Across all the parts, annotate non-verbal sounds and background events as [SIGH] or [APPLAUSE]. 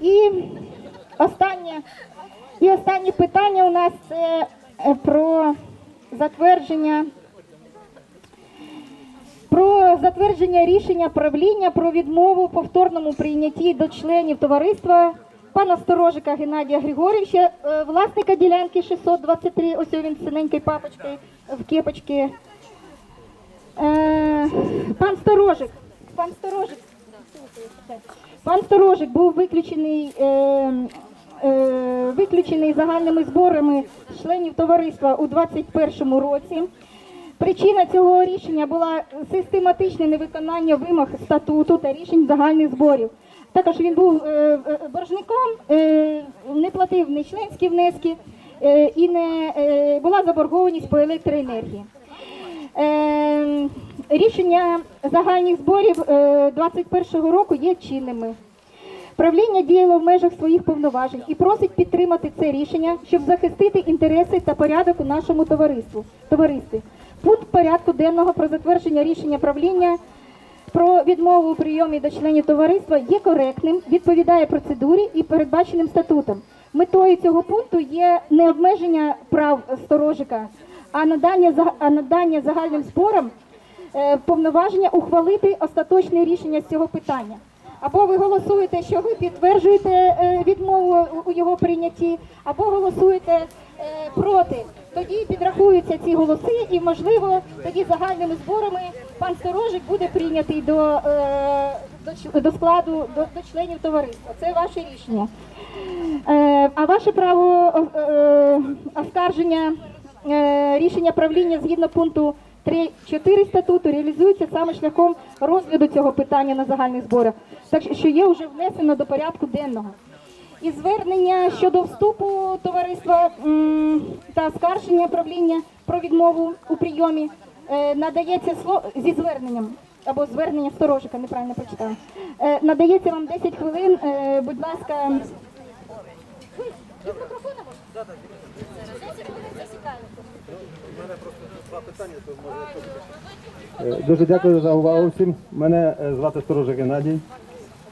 І останнє, і останнє питання у нас це е, про затвердження. Про затвердження рішення правління про відмову в повторному прийнятті до членів товариства пана Сторожика Геннадія Григорівича, е, власника ділянки 623, ось він з синенькою папочкою в кепочці. Е, пан Сторожик, пан Сторожик, пан Сторожик був виключений, е, е, виключений загальними зборами членів товариства у 2021 році. Причина цього рішення була систематичне невиконання вимог статуту та рішень загальних зборів. Також він був е, е, боржником, е, не платив ні членські внески е, і не е, була заборгованість по електроенергії. Е, рішення загальних зборів е, 21 року є чинними. Правління діяло в межах своїх повноважень і просить підтримати це рішення, щоб захистити інтереси та порядок у нашому товариству. товаристві. Пункт порядку денного про затвердження рішення правління про відмову у прийомі до членів товариства є коректним, відповідає процедурі і передбаченим статутом. Метою цього пункту є не обмеження прав сторожика, а надання, а надання загальним спорам е, повноваження ухвалити остаточне рішення з цього питання. Або ви голосуєте, що ви підтверджуєте е, відмову у- його прийнятті, або голосуєте е, проти. Тоді підрахуються ці голоси, і можливо тоді загальними зборами пан Сторожик буде прийнятий до, до, до складу до, до членів товариства. Це ваше рішення. А ваше право оскарження рішення правління згідно пункту 3.4 статуту реалізується саме шляхом розгляду цього питання на загальних зборах, так що є вже внесено до порядку денного. І звернення щодо вступу товариства та оскарження правління про відмову у прийомі е, надається зі зверненням або звернення сторожика, неправильно прочитала. Е, надається вам 10 хвилин. Е, будь ласка, від мікрофона можете? 10 хвилин засікаємо. Е, Дуже дякую за увагу всім. Мене е, звати Сторожик Геннадій.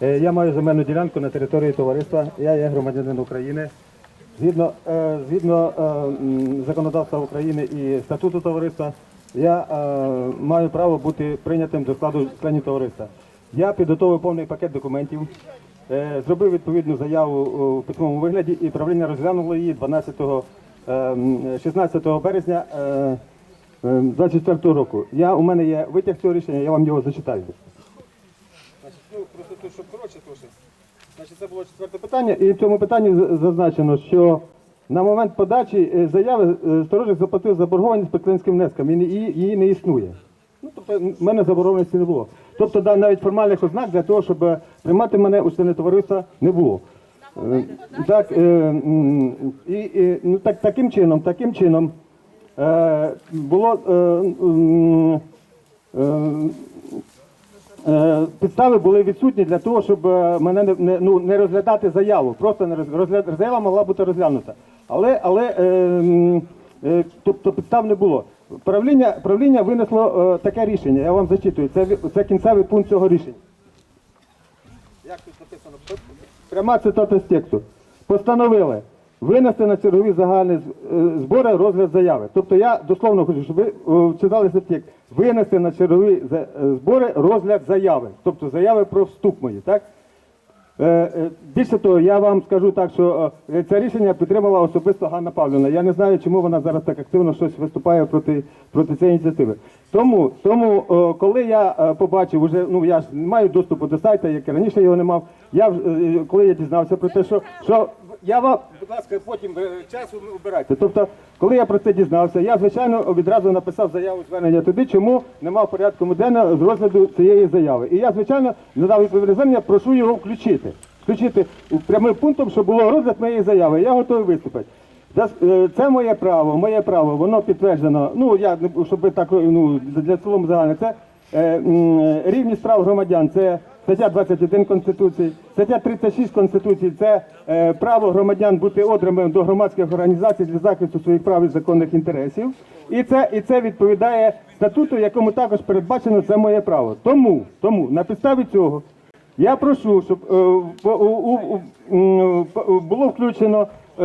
Е, Я маю земельну ділянку на території товариства. Я є громадянин України. Згідно, е, згідно е, законодавства України і статуту товариства, я е, маю право бути прийнятим до складу членів товариства. Я підготовив повний пакет документів, е, зробив відповідну заяву у письмовому вигляді і правління розглянуло її 12, е, м, 16 березня. е, 24 року. Я, у мене є витяг цього рішення, я вам його зачитаю. Значить, ну, просто тут, щоб коротше трошки. Значить, це було четверте питання, і в цьому питанні зазначено, що на момент подачі е, заяви е, сторожик заплатив заборгованість по членським внескам, і її, не існує. Ну, тобто, в мене заборгованості не було. Тобто, навіть формальних ознак для того, щоб приймати мене у члени товариства, не було. Е, Так, е, і, ну, так, таким чином, таким чином, Е, було підстави були відсутні для того, щоб мене не, ну, не розглядати заяву. Просто не розгляд, заява могла бути розглянута. Але, але тобто підстав не було. Правління, правління винесло таке рішення. Я вам зачитую. Це, це кінцевий пункт цього рішення. Як тут написано? Пряма цитата з тексту. Постановили винести на чергові загальні е, збори розгляд заяви. Тобто я дословно хочу, щоб ви вчиталися читали цей текст. Винести на чергові е, збори розгляд заяви. Тобто заяви про вступ мої, так? Е, е, Більше того, я вам скажу так, що е, це рішення підтримала особисто Ганна Павлівна. Я не знаю, чому вона зараз так активно щось виступає проти, проти цієї ініціативи. Тому, тому коли я побачив, уже, ну я ж не маю доступу до сайту, як і раніше його не мав. Я коли я дізнався про те, що, що я вам, будь ласка, потім е, часу обирайте. Тобто, коли я про це дізнався, я звичайно відразу написав заяву звернення туди, чому нема в порядку денного з розгляду цієї заяви. І я, звичайно, надав відповідне звернення, прошу його включити. Включити прямим пунктом, щоб було розгляд моєї заяви. Я готовий виступити. Е, Це моє право, моє право, воно підтверджено. Ну я щоб так ну для цілому загально. Це е, рівність прав громадян. Це стаття 21 Конституції, стаття 36 Конституції. Це е, право громадян бути одримим до громадських організацій для захисту своїх прав і законних інтересів. І це і це відповідає статуту, якому також передбачено це моє право. Тому, тому на підставі цього. Я прошу, щоб е, у- у- у- було включено е,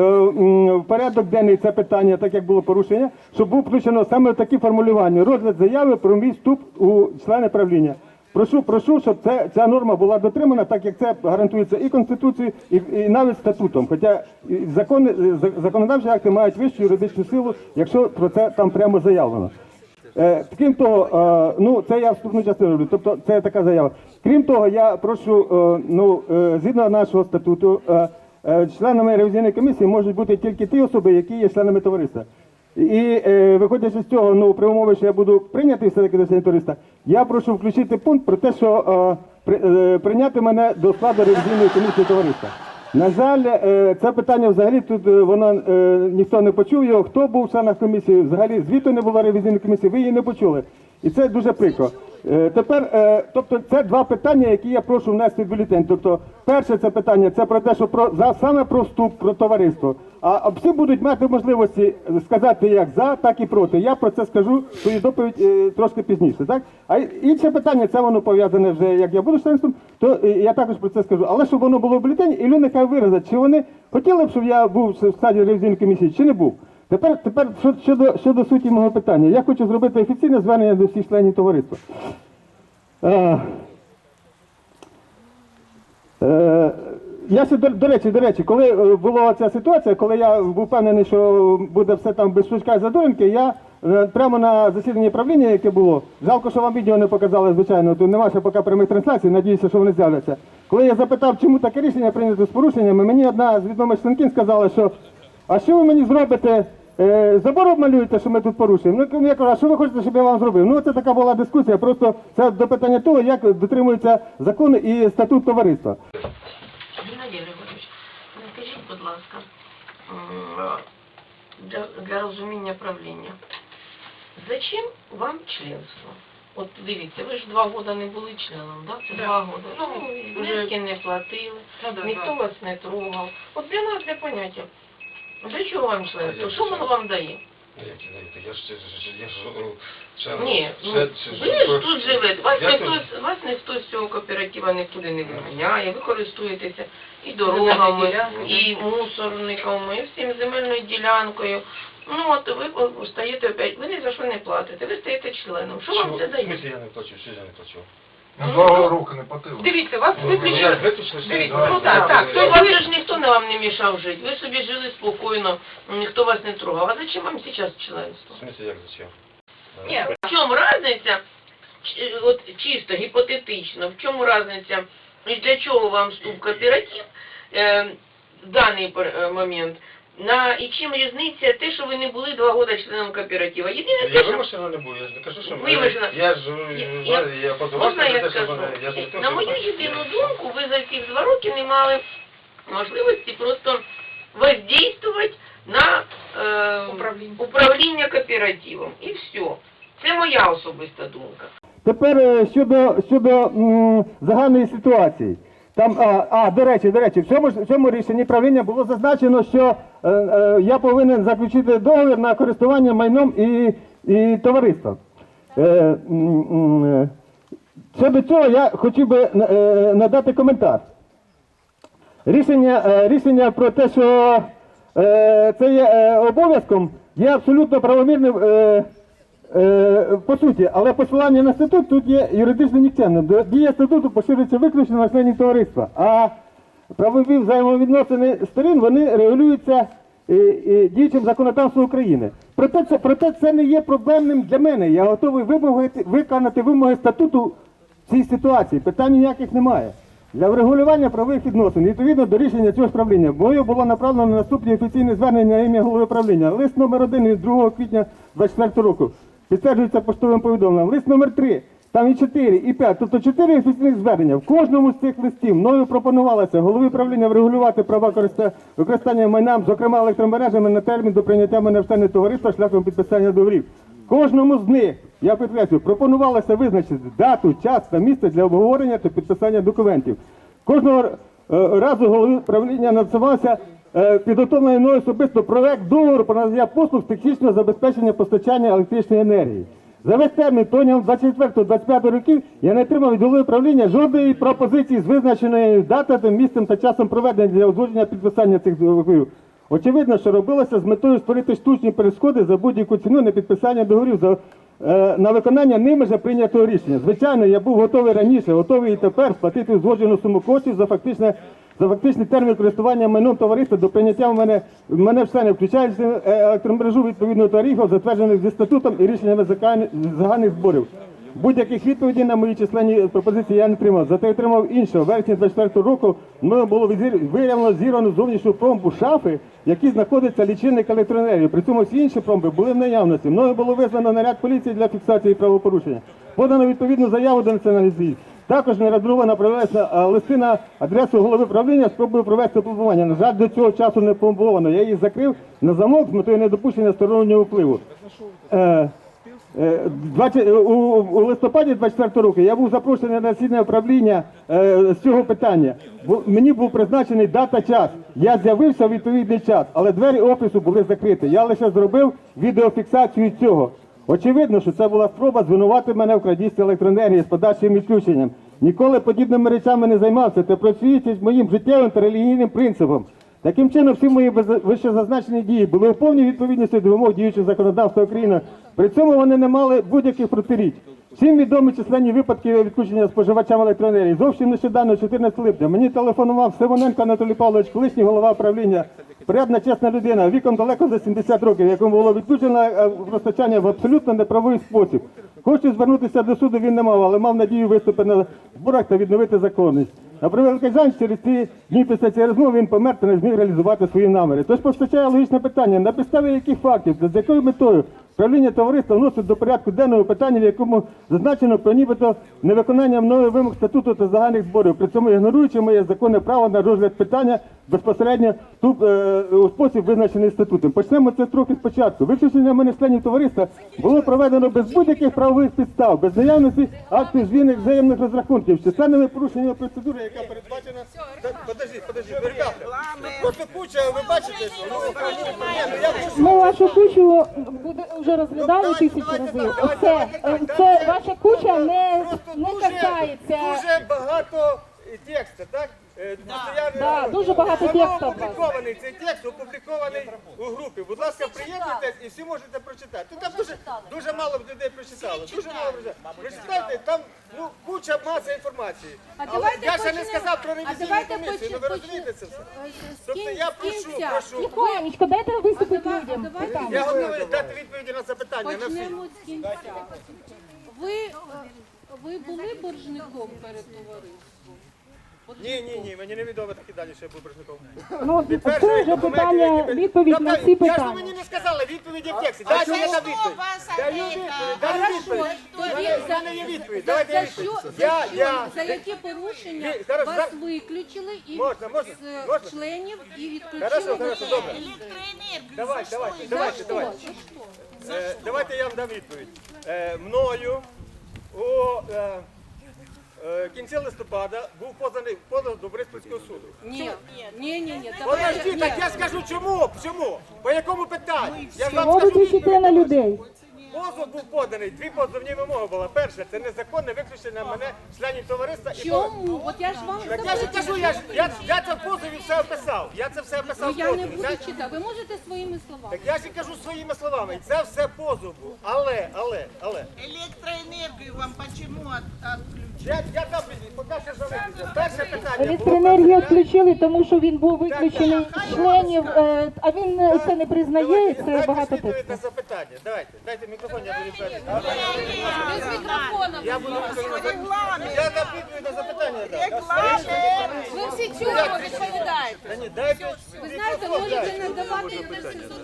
в порядок денний це питання, так як було порушення, щоб було включено саме такі формулювання. Розгляд заяви про мій вступ у члени правління. Прошу, прошу, щоб це, ця норма була дотримана, так як це гарантується і Конституцією, і, і навіть статутом. Хоча і закони, е, законодавчі акти мають вищу юридичну силу, якщо про це там прямо заявлено. Е, крім того, е, ну це я вступну частину роблю, тобто це така заява. Крім того, я прошу, е, ну е, згідно нашого статуту, е, е, членами ревізійної комісії можуть бути тільки ті особи, які є членами товариства. І е, виходячи з цього, ну при умові, що я буду прийнятий все-таки до санітариста, я прошу включити пункт про те, що е, при, е, прийняти мене до складу ревізійної комісії товариства. На жаль, е, це питання взагалі тут е, воно е, ніхто не почув його. Хто був в членах комісії? Взагалі звіту не було ревізійної комісії, ви її не почули. І це дуже прикро. Е, Тепер, е, тобто, це два питання, які я прошу внести в бюлетень. Тобто, перше це питання це про те, що про за саме про вступ, про товариство. А всі будуть мати можливості сказати як за, так і проти. Я про це скажу свою доповідь е, трошки пізніше. Так а інше питання, це воно пов'язане вже як я буду членством, то я також про це скажу. Але щоб воно було в бюлетені, і люди нехай виразять, чи вони хотіли б, щоб я був в складі ревізійної комісії, чи не був. Тепер, тепер щодо, щодо суті мого питання, я хочу зробити офіційне звернення до всіх членів товариства. Е, е, я ще, до, до речі, до речі, коли е, була ця ситуація, коли я був впевнений, що буде все там без шучка і задоринки, я е, прямо на засіданні правління, яке було, жалко, що вам відео не показали, звичайно, тут нема ще поки прямих трансляцій, надіюся, що вони з'являться. Коли я запитав, чому таке рішення прийнято з порушеннями, мені одна з відомих членків сказала, що а що ви мені зробите? Е, забор обмалюєте, що ми тут порушуємо. Ну я кажу, а що ви хочете, щоб я вам зробив? Ну це така була дискусія. Просто це до питання того, як дотримуються закони і статут товариства. Геннадій Григорович, скажіть, будь ласка, для, для розуміння правління, зачем вам членство? От дивіться, ви ж два роки не були членом, да? Це два роки. Ну, внески не платили, ніхто вас не трогав. От для нас, для поняття, для чого вам членство? Що воно вам дає? Ну, як я ж я ж я ж е, Ні, ну, член- ви ж тут живете, вас Я ніхто, тут- вас ніхто з цього кооператива нікуди не виганяє, ви користуєтеся і дорогами, і мусорниками, і всім земельною ділянкою. Ну от ви о, стаєте опять, ви ні за що не платите, ви стаєте членом. Що вам це В дає? смысле я не плачу, що я не плачу? Ну, два роки не платили. Дивіться, вас Ну, я виключили. Дивіться, ну так, так, то вам ж ніхто не вам не мішав жити. Ви собі жили спокійно, ніхто вас не трогав. А зачем вам зараз членство? В смысле, як зачем? Ні, в чому різниця, ч- от чисто гіпотетично, в чому різниця і для чого вам вступ в кооператив е, в даний пер- е, момент, на, і чим різниця те, що ви не були два роки членом кооператива. Єдине те, Я що... вимушено не буду, я ж не кажу, що Вимушено. Я ж Я- я, я- позивався Можна я те, що скажу? мене, я ж не те, На що- мою єдину думку, ви за ці два роки не мали можливості просто воздействувати на е, управління кооперативом. І все. Це моя особиста думка. Тепер е, щодо щодо м, загальної ситуації. Там, а, а, до речі, до речі, в цьому, в цьому рішенні правління було зазначено, що е, е, я повинен заключити договір на користування майном і, і товариством. Е, е, щодо цього я хотів би е, надати коментар. Рішення, е, рішення про те, що е, це є е, обов'язком, є абсолютно правомірним е, по суті, але посилання на статут тут є юридично нікчемним. Дія статуту поширюється виключно на членів товариства, а правові взаємовідносини сторін вони регулюються е, е, діючим законодавством України. Проте це, проте це не є проблемним для мене. Я готовий вимогити, виконати вимоги статуту в цій ситуації. Питань ніяких немає. Для врегулювання правових відносин, відповідно до рішення цього правління, мною було направлено на наступні офіційні звернення на ім'я голови правління. Лист номер 1 від 2 квітня 24 року. Підтверджується поштовим повідомленням. Лист номер 3, там і 4, і 5, тобто 4 офіційних звернення. В кожному з цих листів мною пропонувалося голові правління врегулювати права використання майнам, зокрема електромережами на термін до прийняття мене в члени товариства шляхом підписання договорів. Кожному з них, я підкреслюю, пропонувалося визначити дату, час та місце для обговорення та підписання документів. Кожного е, разу голові правління надсилався е, підготовлений мною особисто проект договору про надання послуг технічного забезпечення постачання електричної енергії. За весь термін протягом 24-25 років я не отримав від голови управління жодної пропозиції з визначеною датою, місцем та часом проведення для узгодження підписання цих договорів. Очевидно, що робилося з метою створити штучні перешкоди за будь-яку ціну на підписання договорів за, е, на виконання ними вже прийнятого рішення. Звичайно, я був готовий раніше, готовий і тепер сплатити узгоджену суму коштів за фактичне за фактичний термін користування майном товариства до прийняття в мене, в мене в члени, включаючи е, електромережу відповідного тарифу, затверджених зі статутом і рішеннями загальних- зборів. Будь-яких відповідей на мої численні пропозиції я не отримав. Зате отримав інше. Вересні 24 року мною було виявлено зірвану зовнішню промбу шафи, в якій знаходиться лічильник електроенергії. При цьому всі інші промби були в наявності. Мною було визнано наряд поліції для фіксації правопорушення. Подано відповідну заяву до національної. Також нераздрукова провелася е, листи на адресу голови правління, спробую провести пломбування. На жаль, до цього часу не пломбовано. Я її закрив на замок з метою недопущення стороннього впливу. Е, Е, 20, у, листопаді 24 року я був запрошений на засідання управління е, з цього питання. Бу- мені був призначений дата час. Я з'явився в відповідний час, але двері офісу були закриті. Я лише зробив відеофіксацію цього. Очевидно, що це була спроба звинувати мене в крадійстві електроенергії з подальшим відключенням. Ніколи подібними речами не займався та працюючи з моїм життєвим та релігійним принципом. Таким чином, всі мої вищезазначені дії були у повній відповідності до вимог діючого законодавства України. При цьому вони не мали будь-яких протиріч. Всім відомі численні випадки відключення споживачам електроенергії. Зовсім нещодавно, 14 липня, мені телефонував Симоненко Анатолій Павлович, колишній голова правління, порядна чесна людина, віком далеко за 70 років, якому було відключено розпочання в абсолютно неправий спосіб. Хочу звернутися до суду він не мав, але мав надію виступити на зборах та відновити законність. На превеликий жаль, через ці дні після цієї розмови він помер та не зміг реалізувати свої наміри. Тож постачає логічне питання, на підставі яких фактів з якою метою правління товариства вносить до порядку денного питання, в якому зазначено про нібито невиконання мною вимог статуту та загальних зборів, при цьому ігноруючи моє законне право на розгляд питання безпосередньо тут, е, у спосіб визначений статутом. Почнемо це трохи спочатку. Виключення мене членів товариства було проведено без будь-яких правових підстав, без наявності актів звільних взаємних розрахунків, з численними порушеннями процедури, яка передбачена. Подожди, подожди, ребята. Просто куча, ви бачите, що ну, я. Ми вашу кучу буде вже розглядали тисячі разів. Оце, е, це ваша куча не, не касається. дуже багато е, тексту, так? Е, не- Да, дуже багато тексту. опублікований, цей текст опублікований у групі. Будь ласка, приєднуйтесь і всі можете прочитати. Тут там дуже, дуже мало людей прочитало. Дуже мало людей. Прочитайте, там ну, куча маса інформації. Але давайте я ще не почнемо. сказав про А ревізійну давайте комісію. Ну ви розумієте це все? Е, Тобто я прошу, прошу. Тихонечко, дайте виступити людям. Я готовий дати відповіді на запитання. На всі. Почнемо з кінця. Ви, е, ви були боржником перед товариством? Ні, ні, ні, мені невідомо такі дані, що я був боржником. Ну, це вже питання, відповідь на всі Я ж ви питання. мені не сказали відповіді в тексті. Дайте я дам відповідь. Даю відповідь, даю відповідь. У мене- є відповідь. За, Давайте я за, що, відповідь. за, Я, що, я, за які порушення Ви- зараз, вас виключили і Можна, можна, з можна. членів і відключили? Хорошо, хорошо, добре. Електроенергію. Давайте, давайте, давайте, давайте. Е, Давайте я вам дам відповідь. Е, Мною у е, е, кінці листопада був поданий позов до Бориспільського суду. Ні, ні, ні, ні. Подожди, ні. так я скажу чому, чому, по якому питанню. Я ж вам Чого ви скажу кричите відповідь. на людей? Позов був поданий, дві позовні вимоги була. Перша, це незаконне виключення мене членів товариства і Чому? От я ж вам Так я ж кажу, я, ж- я, я це в позові все описав. Я це все описав Ну, в я не позові. буду Це- читати. Ви можете своїми словами. Так я ж і кажу своїми словами. Це все позов був. Але, але, але. Електроенергію вам почему от, отключили? Я, я там поки що. Перше питання було. Електроенергію відключили, тому що він був виключений з членів, е, а він е, це не признає, і це Дайте багато тексту. запитання. Давайте, дайте мікрофон. Без мікрофона. Я буду. Я відповідь на запитання. дам. Ви всі чого відповідаєте? Ні, дайте Ви знаєте, можете не давати.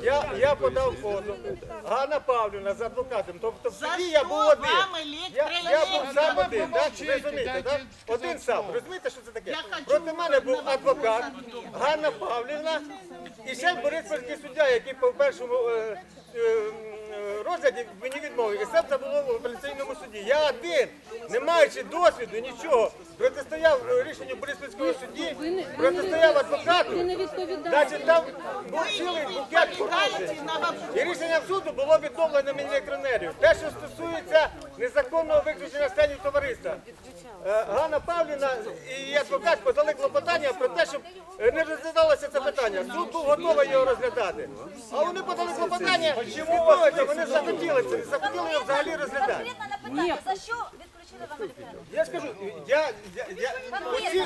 Я, я подав позов. Ганна Павлівна з адвокатом. Тобто в суді я був один. вам Я, я був сам один, так? Ви розумієте, так? Один сам. Розумієте, що це таке? Проти мене був адвокат, Ганна Павлівна і ще Бориспільський суддя, який по першому е, е, розгляді мені відмовили. І все це було в апеляційному суді. Я один, не маючи досвіду, нічого, протистояв рішенню Бориспільського не, ви протистояв адвокату. ви не відповідаєте. Значить, там був цілий букет вопрос. І рішенням суду було відновлено мені електроенергію. Те, що стосується незаконного виключення членів товариства. Е, Ганна Павлівна і адвокат подали клопотання про те, щоб е, не розглядалося це питання. Суд був готовий його розглядати. А вони подали клопотання, відмовити, вони захотіли це, захотіли його взагалі розглядати. Конкретно на питання, за що відключили вам електроенергію? Я скажу, я, я, я оці,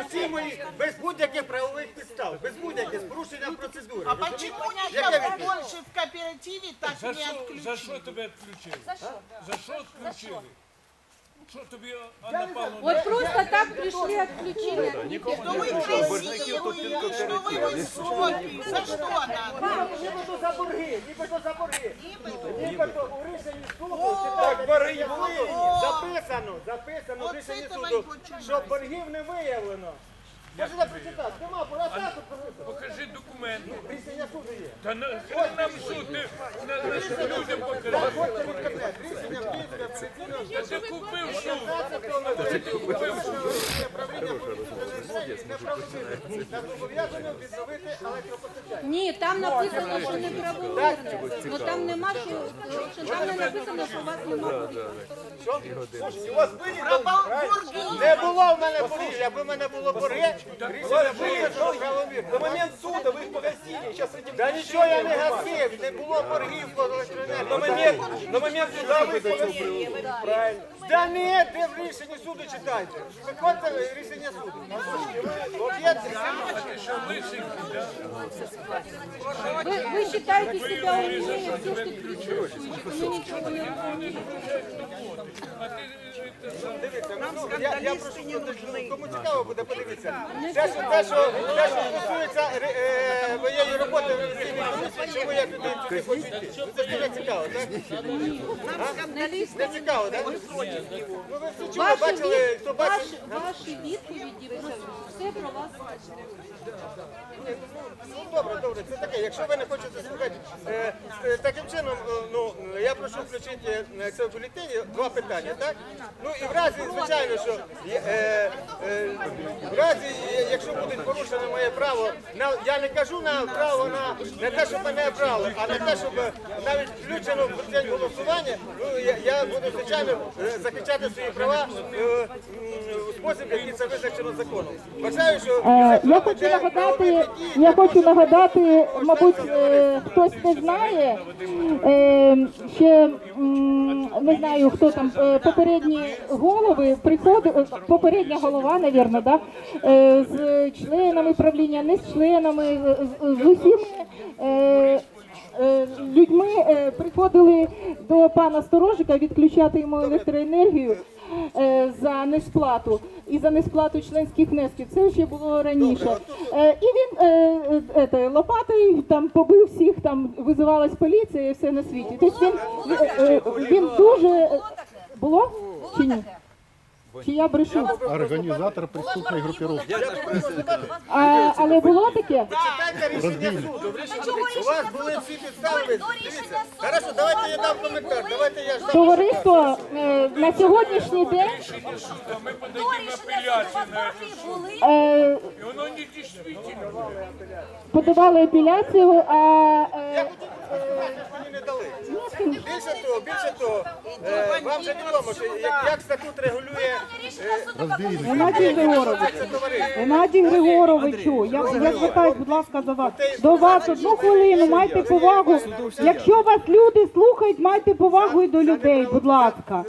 оці мої без будь-яких правових підстав, без будь-яких з порушенням процедури. А почему никого больше в кооперативе так не що, за отключили? що тебе відключили? За що? За що відключили? Що тобі Анна Павловна? Вот просто так пришли отключили. Что вы красивые, что вы высокие, за что надо? Нібито за борги, нібито за борги. Нібито у рішенні суду, так, борги були, записано, записано в Оце рішенні давай суду, починаємо. що боргів не виявлено. Можете прочитати, нема, тут прописано. Покажи документи. Рішення суду є. Та на хрен нам суд, ти на, на, людям покажи. Ходьте в інтернет, рішення Київського апеляційного Та ти купив суд. Та ти купив суд. Не зобов'язано відновити електропостачання. Ні, там написано, що не правомірне. Ну там нема, що, що там не написано, що у вас немає. Про Бурги Не було в мене боргів, якби в мене було борги, рішення було. На момент суду ви їх погасили, зараз Да нічого я не гасив, не було боргів по електроенергії. На момент, на момент суда ви погасили. Правильно. Да ні, де в рішенні суду читайте. Виходьте рішення суду. Ви, ви вважаєте себе умнее тут присутствуючих, ми нічого не робимо. А ти е, те. Дивіться, ну, я, я прошу, ну, кому цікаво буде, подивитися. Те, що, те, що, те, що стосується е, моєї роботи в ревізійній комісії, чому я туди туди хочу йти. Ну, це ж дуже цікаво, так? Не. Не цікаво, так? Ну, ви все чули, бачили, від- хто бачив. все. Ну, добре, добре, це таке. Якщо ви не хочете слухати, е, е, таким чином, е, ну, я прошу включити е, це в бюлетені два питання, так? Ну і в разі, звичайно, що е, е, в разі, е, якщо буде порушено моє право, на, я не кажу на право на не те, щоб мене брали, а на те, щоб навіть включено в день голосування, ну я, я буду звичайно е, захищати свої права е, м, у спосіб, який це визначено законом. Вважаю, що Е, Я хочу нагадати, я хочу нагадати, мабуть, е, хтось не знає, е, ще не знаю, хто там е, попередні голови приходив, е, попередня голова, навірно, да, е, з членами правління, не з членами, з усіми. Е, Людьми е, приходили до пана Сторожика відключати йому електроенергію е, за несплату і за несплату членських внесків. Це ще було раніше. І він ете, лопатою там побив всіх, там визивалась поліція і все на світі. Тобто він, він дуже було чи ні? Чи я брешу? Організатор преступної групіровки. А, але було таке? Читайте рішення суду. У вас були всі підстави. Дивіться. Хорошо, давайте я дам коментар. Давайте я ж дам. Товариство е, на сьогоднішній день А ми подаємо рішення апеляцію на борги були? е, І воно не дійсно. подавали апеляцію, а е, хотів сказати, що мені не дали. Більше того, більше того, е, вам вже відомо, що як, як статут регулює суду такого Геннадій Григорович, це товариство. Геннадій Григоровичу, я, я звертаюсь, будь ласка, за вас. До вас одну хвилину, майте повагу. Якщо вас люди слухають, майте повагу і до людей, будь ласка.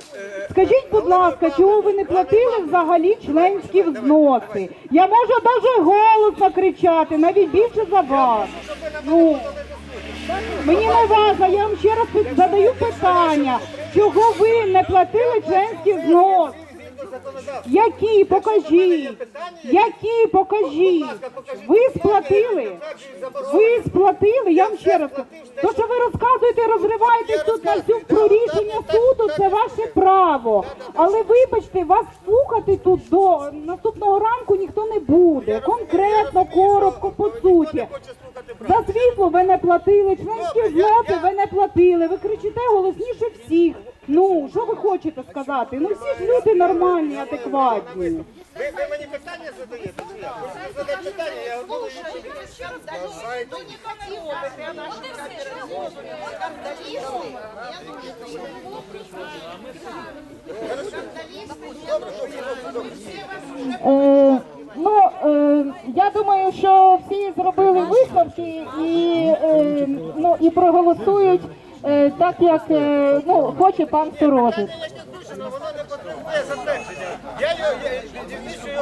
Скажіть, будь ласка, чого ви не платили взагалі членські взноси? Я можу навіть голосно кричати, навіть більше за вас. Ну, мені не важливо, я вам ще раз задаю питання, чого ви не платили? Згідно законодавства. Які? Покажіть. Які? Покажіть. Ви сплатили? Ви сплатили? Я вам ще раз кажу. То, що ви розказуєте, розриваєтесь тут на всю про рішення суду, це ваше право. Але вибачте, вас слухати тут до наступного ранку ніхто не буде. Конкретно, коротко, по суті. За світло ви не платили, членські вноти ви не платили. Ви кричите голосніше всіх. Ну що ви хочете сказати? Ну всі ж люди нормальні, адекватні. Ви, ви мені питання задаєте? чи як? Ви мені задаєте питання, я одну Добре, що є ну, е, я думаю, що всі зробили висновки і, е, ну, і проголосують е, так, як е, ну, хоче пан Сторожик.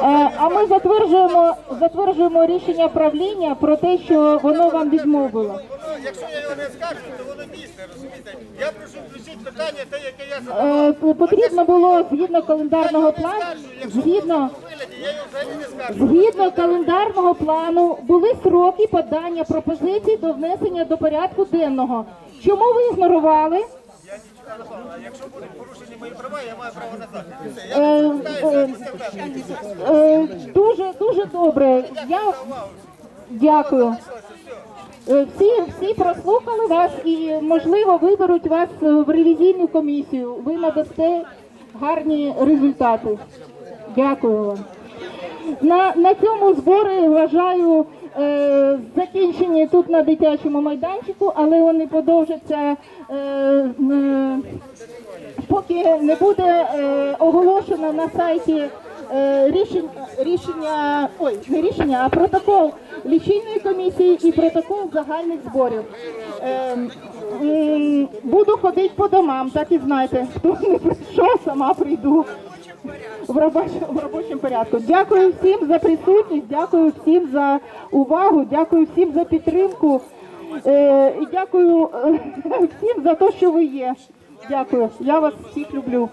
Е, А ми затверджуємо, затверджуємо рішення правління про те, що воно вам відмовило. Якщо я його не скажу, то воно дійсне, розумієте? Я прошу включити питання, те, яке я задавав. Е, Потрібно було згідно календарного плану, згідно, Вигляді, я його взагалі не скажу. Згідно календарного плану були сроки подання пропозицій до внесення до порядку денного. Чому ви ігнорували? Якщо будуть порушені мої права, я маю право на захист. Е, е, е, Дуже дуже добре. Я дякую. Е, Всі, всі прослухали вас і, можливо, виберуть вас е, в ревізійну комісію. Ви надасте гарні результати. Дякую вам. На, на цьому збори вважаю е, закінчені тут на дитячому майданчику, але вони продовжаться. Е, е, поки не буде е, оголошено на сайті е, рішень, рішення, ой, не рішення, а протокол лічильної комісії і протокол загальних зборів. Е, м, буду ходити по домам, так і знаєте. Хто не прийшов, сама прийду. В робочому, в робочому порядку. Дякую всім за присутність, дякую всім за увагу, дякую всім за підтримку. Е, дякую е, [LAUGHS] всім за те, що ви є. Дякую. Я вас всіх люблю.